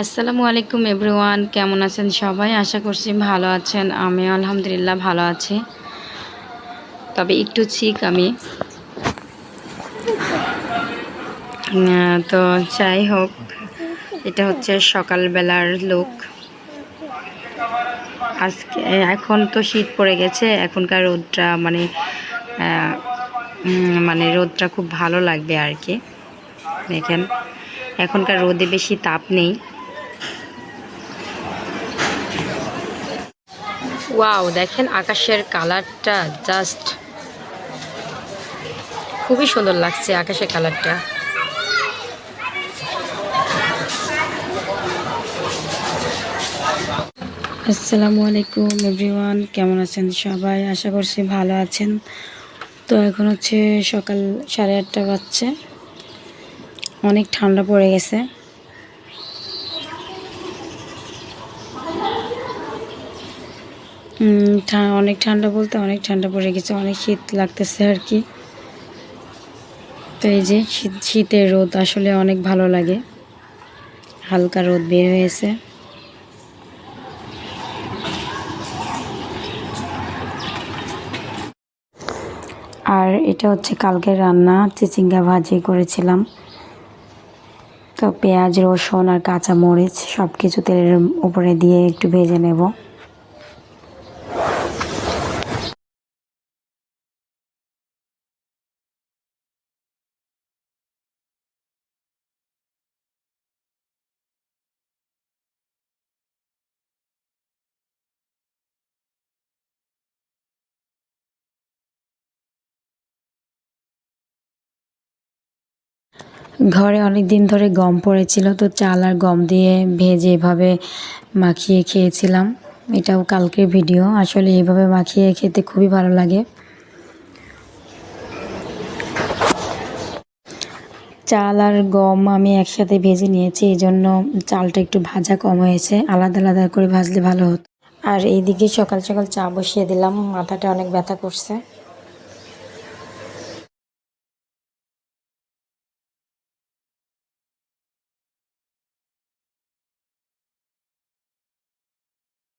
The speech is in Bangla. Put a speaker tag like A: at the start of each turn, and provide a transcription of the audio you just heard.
A: আসসালামু আলাইকুম এভরিওয়ান, কেমন আছেন সবাই? আশা করছি ভালো আছেন। আমি আলহামদুলিল্লাহ ভালো আছি। তবে একটু ঠিক আমি। তো যাই হোক, এটা হচ্ছে সকালবেলার লুক আজকে, এখন তো শীত পড়ে গেছে, এখনকার রোদটা মানে মানে রোদটা খুব ভালো লাগবে আর কি। দেখেন, এখনকার রোদে বেশি তাপ নেই। ওয়াও দেখেন আকাশের কালারটা জাস্ট খুবই সুন্দর লাগছে আকাশের কালারটা। আসসালামু আলাইকুম এভরিওয়ান কেমন আছেন সবাই? আশা করছি ভালো আছেন। তো এখন হচ্ছে সকাল সাড়ে আটটা বাজছে। অনেক ঠান্ডা পড়ে গেছে। অনেক ঠান্ডা বলতে অনেক ঠান্ডা পড়ে গেছে, অনেক শীত লাগতেছে আর কি। তো এই যে শীত, শীতের রোদ আসলে অনেক ভালো লাগে। হালকা রোদ বের হয়েছে। আর এটা হচ্ছে কালকে রান্না, চিচিঙ্গা ভাজি করেছিলাম। তো পেঁয়াজ, রসুন আর কাঁচা মরিচ সব কিছু তেলের উপরে দিয়ে একটু ভেজে নেব। ঘরে অনেক দিন ধরে গম পড়েছিল, তো চাল আর গম দিয়ে ভেজে এভাবে মাখিয়ে খেয়েছিলাম। এটাও কালকের ভিডিও। আসলে এভাবে মাখিয়ে খেতে খুবই ভালো লাগে। চাল আর গম আমি একসাথে ভেজে নিয়েছি এই জন্য চালটা একটু ভাজা কম হয়েছে। আলাদা আলাদা করে ভাজলে ভালো হতো। আর এইদিকে সকাল সকাল চা বসিয়ে দিলাম, মাথাটা অনেক ব্যথা করছে।